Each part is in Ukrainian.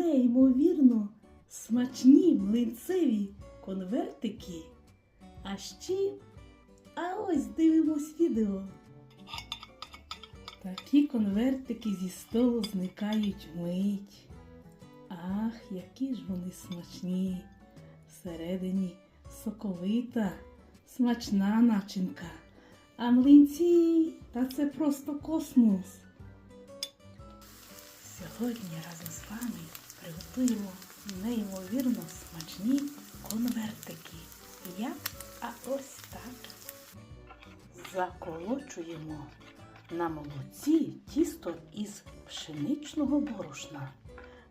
неймовірно смачні млинцеві конвертики. А ще, а ось дивимось відео. Такі конвертики зі столу зникають вмить. Ах, які ж вони смачні. Всередині соковита, смачна начинка. А млинці та це просто космос. Сьогодні разом з вами приготуємо неймовірно смачні конвертики. Як? А ось так. Заколочуємо на молоці тісто із пшеничного борошна.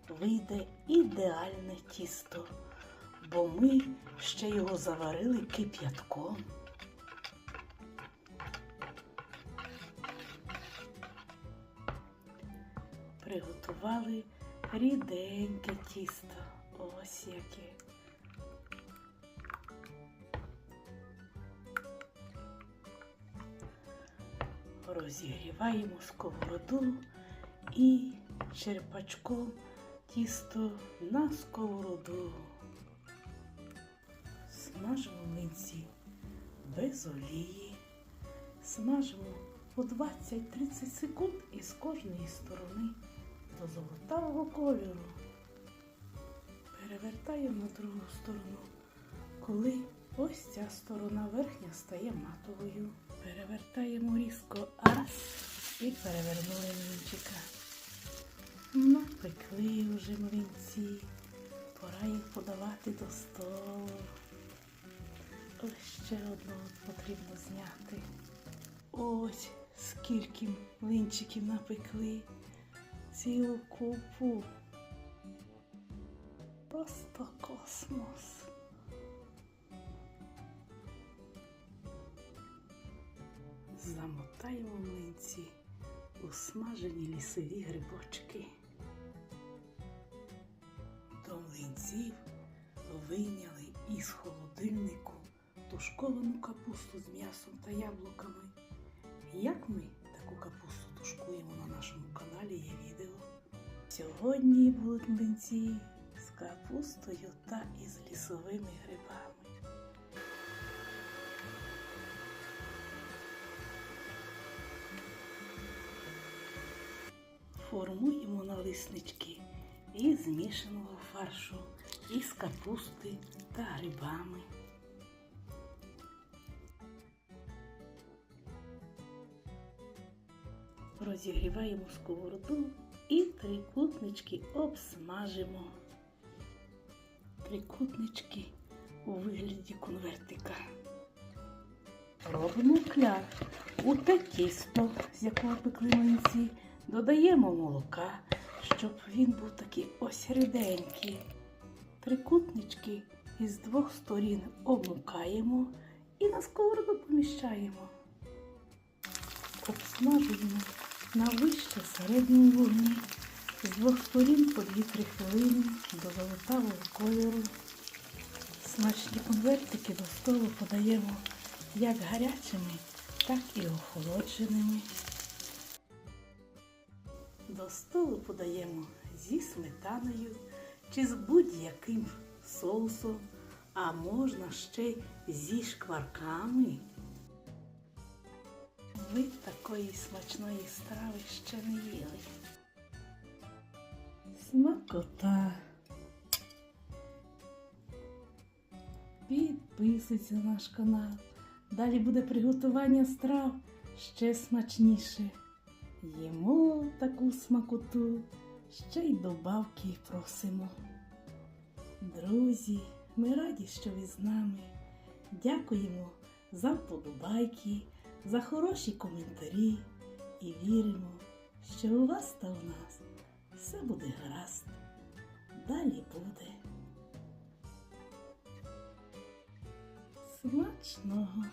Вийде ідеальне тісто, бо ми ще його заварили кип'ятком. Приготували ріденьке тісто. Ось яке. Розігріваємо сковороду і черпачком тісто на сковороду. Смажимо млинці без олії. Смажимо по 20-30 секунд із кожної сторони до золотавого кольору. Перевертаємо на другу сторону, коли ось ця сторона верхня стає матовою. Перевертаємо різко раз і перевернули млинчика. Напекли вже млинці. Пора їх подавати до столу. Ось ще одного потрібно зняти. Ось скільки млинчиків напекли. Цілу купу. Просто космос. Замотаємо млинці у смажені лісові грибочки. До млинців вийняли із холодильнику тушковану капусту з м'ясом та яблуками. Як ми таку капусту тушкуємо на нашому каналі є відео. Сьогодні будуть млинці з капустою та із лісовими грибами. Формуємо налиснички із змішаного фаршу, із капусти та грибами. Розігріваємо сковороду і трикутнички обсмажимо. Трикутнички у вигляді конвертика. Робимо кляр. У те тісто, з якого пекли млинці, додаємо молока, щоб він був такий ось ріденький. Трикутнички із двох сторін обмукаємо і на сковороду поміщаємо. Обсмажуємо на вище середньому вогні з двох сторін по 2-3 хвилини до золотавого кольору. Смачні конвертики до столу подаємо як гарячими, так і охолодженими. До столу подаємо зі сметаною чи з будь-яким соусом, а можна ще зі шкварками. Ви такої смачної страви ще не їли. Смакота. Підписуйся на наш канал. Далі буде приготування страв ще смачніше. Їмо таку смакоту, ще й добавки просимо. Друзі, ми раді, що ви з нами. Дякуємо за вподобайки, за хороші коментарі і віримо, що у вас та у нас все буде гаразд. Далі буде. Смачного!